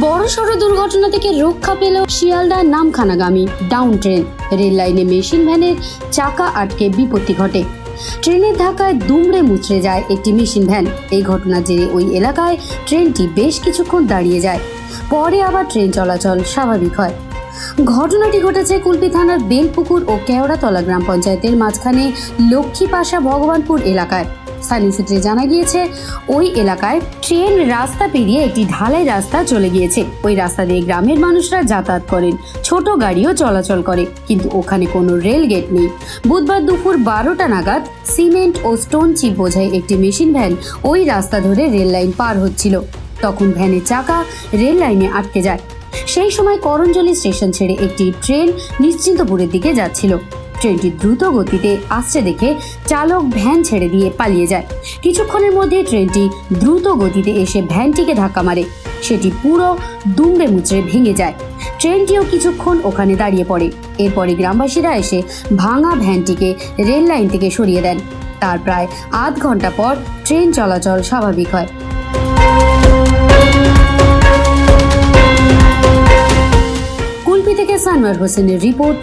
বড়সড় দুর্ঘটনা থেকে রক্ষা পেল শিয়ালদা নামখানাগামী ডাউন ট্রেন। রেল লাইনে মেশিন ভ্যানের চাকা আটকে বিপত্তি ঘটে। ট্রেনের ধাক্কায় দুমড়ে মুচড়ে যায় একটি মেশিন ভ্যান। এই ঘটনার জেরে ওই এলাকায় ট্রেনটি বেশ কিছুক্ষণ দাঁড়িয়ে যায়। পরে আবার ট্রেন চলাচল স্বাভাবিক হয়। ঘটনাটি ঘটেছে কুলপি থানার বেলপুকুর ও কেওড়াতলা গ্রাম পঞ্চায়েতের মাঝখানে লক্ষ্মীপাশা ভগবানপুর এলাকায়। স্থানীয় সূত্রে জানা গিয়েছে, ওই এলাকায় ট্রেন রাস্তা পেরিয়ে একটি ঢালাই রাস্তা চলে গিয়েছে। ওই রাস্তা দিয়ে গ্রামের মানুষরা যাতায়াত করেন, ছোট গাড়িও চলাচল করে, কিন্তু ওখানে কোনো রেল গেট নেই। বুধবার দুপুর বারোটা নাগাদ সিমেন্ট ও স্টোন চিপ বোঝাই একটি মেশিন ভ্যান ওই রাস্তা ধরে রেল লাইন পার হচ্ছিল। তখন ভ্যানের চাকা রেল লাইনে আটকে যায়। সেই সময় করঞ্জলি স্টেশন ছেড়ে একটি ট্রেন নিশ্চিন্তপুরের দিকে যাচ্ছিল। ট্রেনটি দ্রুত গতিতে আসছে দেখে চালক ভ্যান ছেড়ে দিয়ে পালিয়ে যায়। কিছুক্ষণের মধ্যে ট্রেনটি দ্রুত গতিতে এসে ভ্যানটিকে ধাক্কা মারে। সেটি পুরো দুমড়ে মুচড়ে ভেঙে যায়। ট্রেনটিও কিছুক্ষণ ওখানে দাঁড়িয়ে পড়ে। এরপরে গ্রামবাসীরা এসে ভাঙা ভ্যানটিকে রেল লাইন থেকে সরিয়ে দেন। তার প্রায় আধ ঘণ্টা পর ট্রেন চলাচল স্বাভাবিক হয়। কুলপি থেকে সানওয়ার হোসেনের রিপোর্ট